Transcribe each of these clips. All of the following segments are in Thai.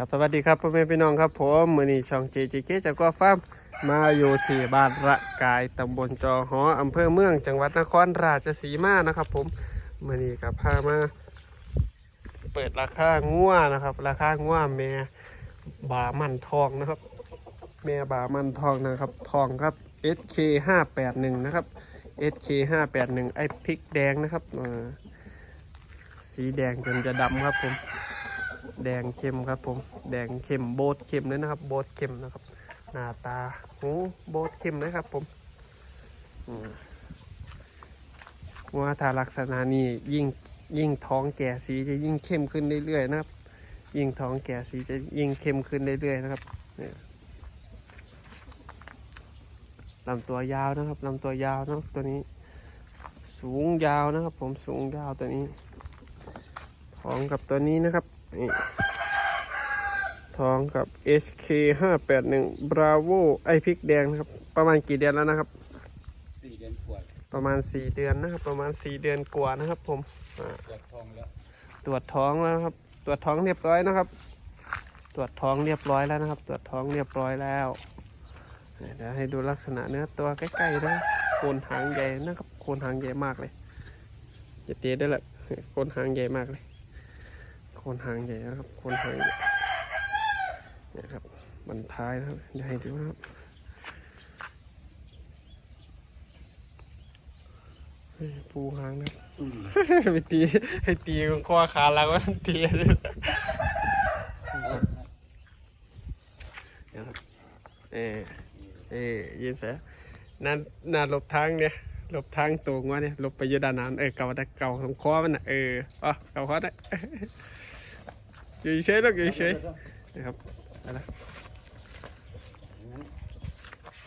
ครับสวัสดีครับพ่อแม่พี่น้องครับผมมือนี้ช่องเจจเกจากก็ฟาร์มมาอยู่ที่บ้านระกายตำบลจอหออำเภอเมือง จังหวัดนครราชสีมานะครับ ผมมือนี้กับพามา เปิดราคางัวนะครับ ราคางัวแม่บามันทองนะครับ แม่บามันทองนะครับ ทองครับ SK 5 8 1นะครับ SK 5 8 1ไอพริกแดงนะครับสีแดงจนจะดำครับผม แดงเข้มครับผม แดงเข้มโบดเข้มเลยนะครับ โบดเข้มนะครับ หน้าตาหูโบดเข้มเลยครับผมว่าถ้าลักษณะนี้ยิ่งยิ่งท้องแก่สีจะยิ่งเข้มขึ้นเรื่อยๆนะครับ ยิ่งท้องแก่สีจะยิ่งเข้มขึ้นเรื่อยๆนะครับเนี่ยลำตัวยาวนะครับลำตัวยาวนะตัวนี้ สูงยาวนะครับ ผมสูงยาวตัวนี้ท้องกับตัวนี้นะครับ นี่ท้องกับ SK 5 8 1 Bravo ไอพริกแดงนะครับ ประมาณกี่เดือนแล้วนะครับ สี่เดือนขวดประมาณ4เดือนนะครับ ประมาณ4เดือนกว่านะครับ ผมอ่าเกิดทองแล้วตรวจท้องแล้วนะครับ ตรวจท้องเรียบร้อยนะครับ ตรวจท้องเรียบร้อยแล้วนะครับ ตรวจท้องเรียบร้อยแล้วเดี๋ยวให้ดูลักษณะเนื้อตัวใกล้ๆนะโคนหางใหญ่นะครับโคนหางใหญ่มากเลยจะเตี้ยได้แหละโคนหางใหญ่มากเลยโคนหางใหญ่นะครับ คนหางใหญ่เนี่ยครับบันท้ายนะครับเดี๋ยวให้ดูนะครับปูหางนะครับไปตีให้ตีข้อขาแล้วก็ตีเลยนะครับเออเออยินเสียนั่นน่าหลบทางเนี่ยหลบทางตรงวเนี่ยหลบไปยืดด้านนั้นเออเกาแต่เกาของคอมันน่ะเอออ๋อเกาคอได้ อยู่เฉยๆลูกอยู่เฉยๆนะครับไปละ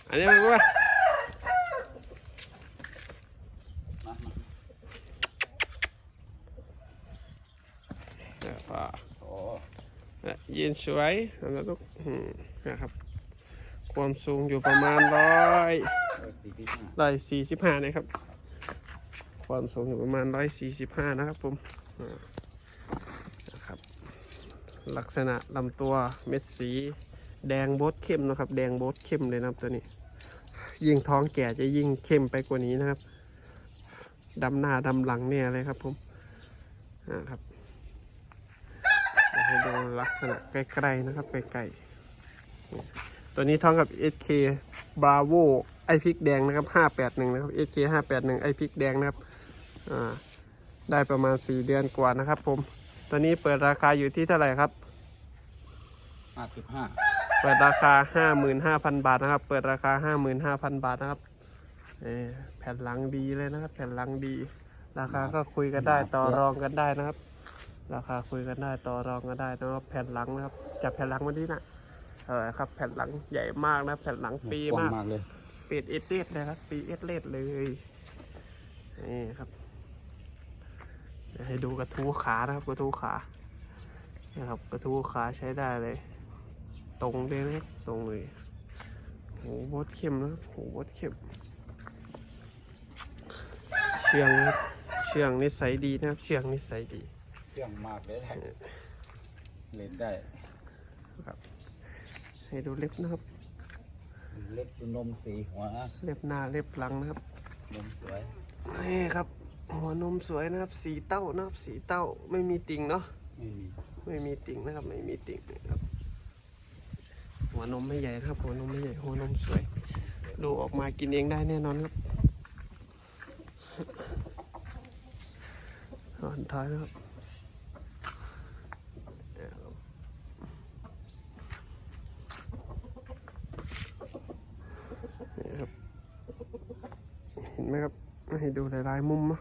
อันนี้มันว่ามามาเออป่าโอ้เนี่ยยืนสวยแล้วลูกอืมนะครับ ความสูงอยู่ประมาณร้อยเออสี่ที่ห้าร้อยสี่สิบห้านะครับ ความสูงอยู่ประมาณร้อยสี่สิบห้านะครับผมอ่านะครับ ลักษณะลำตัวเม็ดสี แดงโบดเข้มนะครับ แดงโบดเข้มเลยนะครับตัวนี้ ยิ่งท้องแก่จะยิ่งเข้มไปกว่านี้นะครับดำหน้าดำหลังเนี่ยเลยครับผมนะครับให้ดูลักษณะใกล้ๆนะครับใกล้ๆตัวนี้ท้องกับ SK Bravo ไอพิกแดงนะครับ 581 นะครับ SK 581 ไอพิกแดงนะครับอ่าได้ประมาณ 4 เดือนกว่านะครับผม ตัวนี้เปิดราคาอยู่ที่เท่าไหร่ครับ ห้าสิบห้าเปิดราคา 55,000 บาทนะครับ เปิดราคา 55,000 บาทนะครับเออแผ่นหลังดีเลยนะครับ แผ่นหลังดี ราคาก็คุยกันได้ต่อรองกันได้นะครับ ราคาคุยกันได้ต่อรองกันได้นะครับแผ่นหลังนะครับจับแผ่นหลังมาดีนะเออครับ แผ่นหลังใหญ่มากนะแผ่นหลังปีกว้างมากมากเลยปีดเอสเลดนะครับปีเอสเลดเลยนี่ครับเดี๋ยว ให้ดูกระทู้ขานะครับกระทู้ขานะครับกระทู้ขาใช้ได้เลย ตรงเลยนะครับตรงเลยโหบดเข้มนะครับโหบดเข้มเชียงนะครับเชียงนิสัยดีนะครับเชียงนิสัยดีเชื่องมากเลยเล่นได้ครับ ให้ดูเล็บนะครับ เล็บนมสีหัวเล็บหน้าเล็บหลังนะครับนมสวยนี่ครับ หัวนมสวยนะครับ สีเต้านะครับ สีเต้าไม่มีติ่งเนาะไม่มีไม่มีติ่งนะครับ ไม่มีติ่งนะครับ หัวนมไม่ใหญ่นะครับ หัวนมไม่ใหญ่หัวนมสวยดูออกมากินเองได้แน่นอนครับส่วนท้ายนะครับเนี่ยครับนี่ครับ เห็นไหมครับให้ดูหลายๆมุมนะ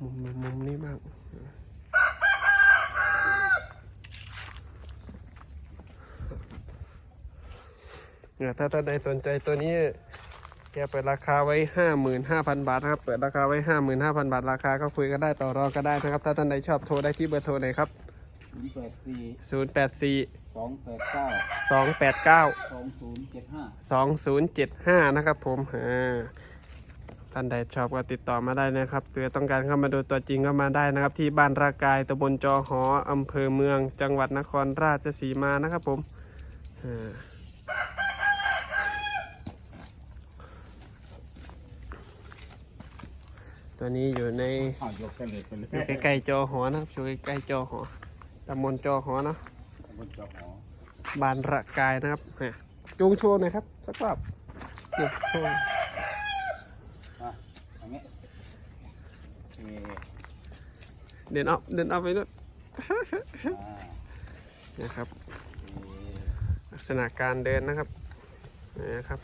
มุมมุมมุมนี้บ้างเนี่ย ถ้าท่านใดสนใจตัวนี้แกเปิดราคาไว้ห้าหมื่นห้าพันบาทนะครับ เปิดราคาไว้ห้าหมื่นห้าพันบาท ราคาก็คุยกันได้ต่อรองก็ได้นะครับ ถ้าท่านใดชอบโทรได้ที่เบอร์โทรไหนครับศูนย์แปดสี่ศูนย์แปดสี่สองแปดเก้าสองแปดเก้าสองศูนย์เจ็ดห้าสองศูนย์เจ็ดห้านะครับผมอ่าท่านใดชอบก็ติดต่อมาได้นะครับหรือต้องการเข้ามาดูตัวจริงก็มาได้นะครับ ที่บ้านรากายตำบลจอหออำเภอเมือง จังหวัดนครราชสีมานะครับผมอ่า ตัวนี้อยู่ในอ้าวยกกันเลยไปเลยอยู่ใกล้ๆจอหอนะครับอยู่ใกล้ๆจอหอตำบลจอหอเนาะบนจอหอ บานระกายนะครับเนี่ยจูงโชว์หน่อยครับสักรอบจูงโชว์อะอันนี้เอเดินออกเดินออกไปนู่นอ่านะครับเอลักษณะการเดินนะครับนะครับ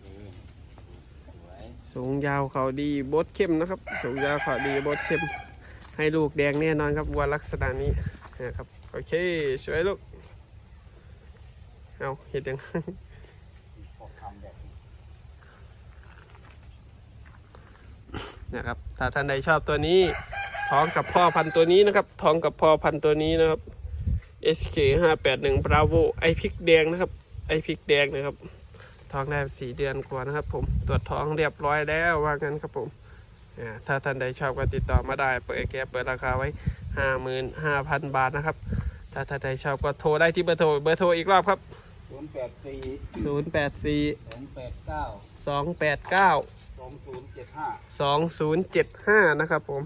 เอ สูงยาวเขาดีบดเข้มนะครับ สูงยาวเขาดีบดเข้ม ให้ลูกแดงแน่นอนครับวัวลักษณะนี้นะครับโอเคสวยลูกเอาเห็ดยังนะครับถ้าท่านใดชอบตัวนี้ ท้องกับพ่อพันตัวนี้นะครับ ท้องกับพ่อพันตัวนี้นะครับ SK 5 8 1 Bravo ไอพริกแดงนะครับ ไอพริกแดงนะครับ ท้องได้สี่เดือนกว่านะครับ ผมตรวจท้องเรียบร้อยแล้วว่างั้นครับผมถ้าท่านใดชอบก็ติดต่อมาได้ เปิดแกเปิดราคาไว้ห้าหมื่นห้าพันบาทนะครับ ถ้าท่านใดชอบก็โทรได้ที่เบอร์โทรเบอร์โทรอีกรอบครับศูนย์แปดสี่ศูนย์แปดสี่สองแปดเก้าสองแปดเก้าสองศูนย์เจ็ดห้าสองศูนย์เจ็ดห้านะครับผม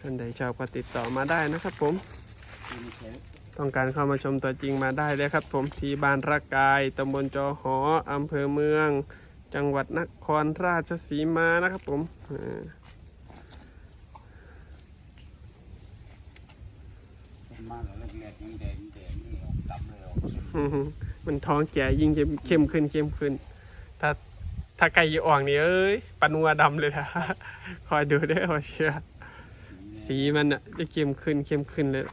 ท่านใดชอบก็ติดต่อมาได้นะครับผม ต้องการเข้ามาชมตัวจริงมาได้เลยครับ ผมที่บ้านระกายตำบลจอหออำเภอเมือง จังหวัดนครราชสีมานะครับ ผมมันท้องแก่ยิ่งเข้มขึ้นเข้มขึ้น ถ้าถ้าไก่ยี่อ่องนี่เอ้ยปนัวดำเลยนะคอยดูได้อเอาเชื่อสีมันอะจะเข้มขึ้นเข้มขึ้นเลย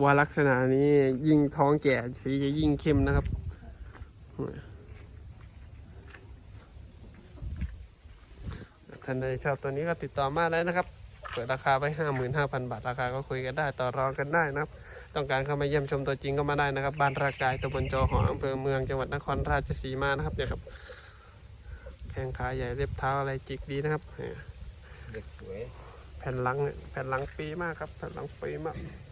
วัวลักษณะนี้ยิ่งท้องแก่สีจะยิ่งเข้มนะครับ ท่านใดชอบตัวนี้ก็ติดต่อมาได้นะครับ เปิดราคาไว้ห้าหมื่นห้าพันบาท ราคาก็คุยกันได้ต่อรองกันได้นะครับ ต้องการเข้ามาเยี่ยมชมตัวจริงก็มาได้นะครับ บ้านรากายตำบลจอหออำเภอเมืองจังหวัดนครราชสีมานะครับเนี่ยครับ แข้งขาใหญ่เล็บเท้าอะไรจิกดีนะครับเนี่ยเด็กสวย แผ่นหลังเนี่ยแผ่นหลังปีมากครับ แผ่นหลังปีมากนี่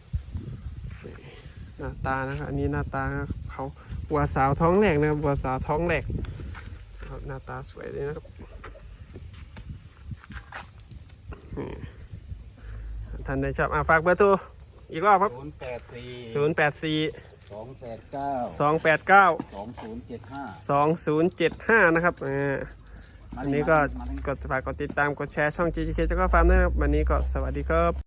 หน้าตานะครับ อันนี้หน้าตาเขาบัวสาวท้องแหลกนะครับบัวสาวท้องแหลกครับหน้าตาสวยเลยนะครับนี่ท่านใดชอบอะฝากเบอร์โทรอีกรอบครับ ศูนย์แปดสี่ศูนย์แปดสี่สองแปดเก้าสองแปดเก้าสองศูนย์เจ็ดห้าสองศูนย์เจ็ดห้านะครับเออมาอันดินี้ก็มาดิกดฝากกดติดตามกดแชร์ช่อง GGK เจ้าก็ฟาร์มนะครับ วันนี้ก็สวัสดีครับ